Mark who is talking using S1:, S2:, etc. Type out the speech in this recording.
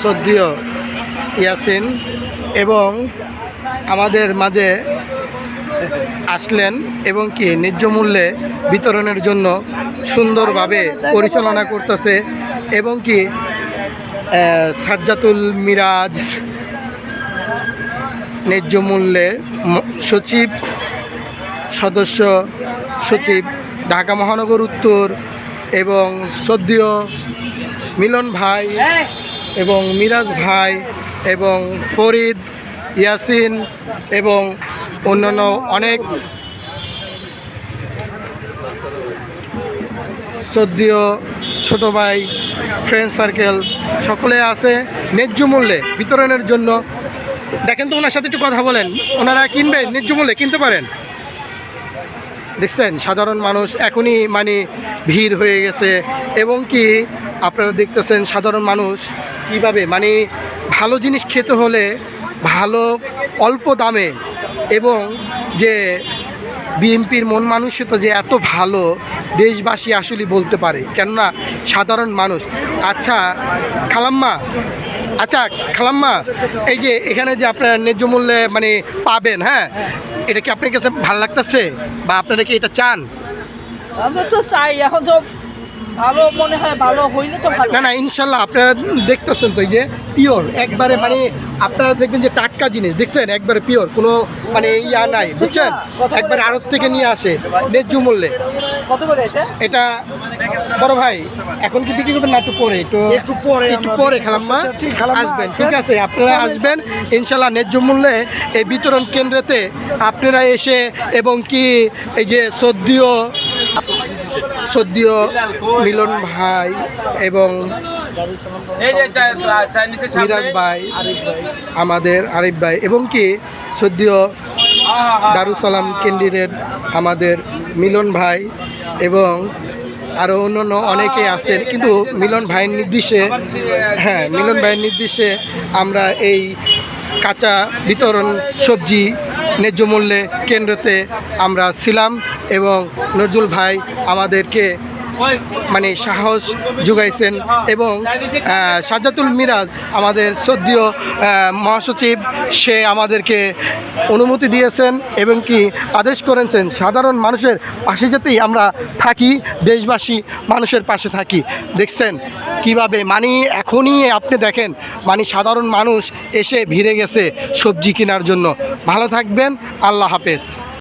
S1: সদ্যীয় ইয়াসিন এবং আমাদের মাঝে আসলেন এবং কি ন্যায্য মূল্যে বিতরণের জন্য সুন্দরভাবে পরিচালনা করতেছে এবং কি সাজ্জাতুল মিরাজ ন্যায্য মূল্যে সচিব সদস্য সচিব ঢাকা মহানগর উত্তর এবং সদ্যীয় মিলন ভাই এবং মিরাজ ভাই এবং ফরিদ, ইয়াসিন এবং অন্যান্য অনেক সদ্যীয় ছোট ভাই ফ্রেন্ড সার্কেল সকলে আছে ন্যায্য মূল্যে বিতরণের জন্য। দেখেন তো ওনার সাথে একটু কথা বলেন। ওনারা কিনবেন ন্যায্য মূল্যে কিনতে পারেন। দেখছেন? সাধারণ মানুষ এখনই মানে ভিড় হয়ে গেছে। এবং কি আপনারা দেখতেছেন সাধারণ মানুষ কীভাবে? মানে ভালো জিনিস খেতে হলে ভালো অল্প দামে এবং যে বিএনপির মন মানসিকতা যে এত ভালো, দেশবাসী আসলে বলতে পারে। কেননা সাধারণ মানুষ। আচ্ছা খালাম্মা আচ্ছা খালাম্মা, এই যে এখানে যে আপনারা ন্যায্য মূল্যে মানে পাবেন হ্যাঁ? এটা কি আপনার কাছে ভালো লাগতেছে? বা আপনারা কি এটা চান?
S2: আমরা তো চাই এখন তো ভালো মনে হয় ভালো হইলে তো ভালো।
S1: না না ইনশাল্লাহ আপনারা দেখতেছেন তো যে পিওর একবারে মানে আপনারা দেখবেন যে টাটকা জিনিস দেখছেন? একবারে পিওর কোনো মানে ইয়া নাই বুঝছেন? একবারে আড়ত থেকে নিয়ে আসে ন্যায্য মূল্যে।
S2: কত করে এটা?
S1: এটা বড় ভাই এখন কি বিক্রি করবেন না? একটু পরে একটু
S3: একটু পরে
S1: একটু পরে খালাম্মা।
S3: চাচ্ছি,
S1: আসবেন ঠিক আছে আপনারা আসবেন। ইনশাল্লাহ ন্যায্য মূল্যে এই বিতরণ কেন্দ্রেতে আপনারা এসে এবং কি এই যে সদ্যীয় সদ্যীয় মিলন ভাই এবং
S2: এই
S1: মিরাজ ভাই আমাদের আরিফ ভাই এবং কি সদ্যীয় দারুসালাম ক্যান্ডিডেট আমাদের মিলন ভাই এবং আরও অন্যান্য অনেকে আছেন। কিন্তু মিলন ভাইয়ের নির্দেশে হ্যাঁ মিলন ভাইয়ের নির্দেশে আমরা এই কাঁচা বিতরণ সবজি ন্যায্য মূল্যে কেন্দ্রতে আমরা ছিলাম এবং নজরুল ভাই আমাদেরকে মানে সাহস যোগাইছেন এবং আহ, সাজ্জাতুল মিরাজ আমাদের সদ্যীয় মহাসচিব সে আমাদেরকে অনুমতি দিয়েছেন এবং কি আদেশ করেছেন সাধারণ মানুষের পাশে যেতেই আমরা থাকি দেশবাসী মানুষের পাশে থাকি। দেখছেন কীভাবে মানে এখনই আপনি দেখেন মানে সাধারণ মানুষ এসে ভিড়ে গেছে সবজি কেনার জন্য। ভালো থাকবেন আল্লাহ হাফেজ।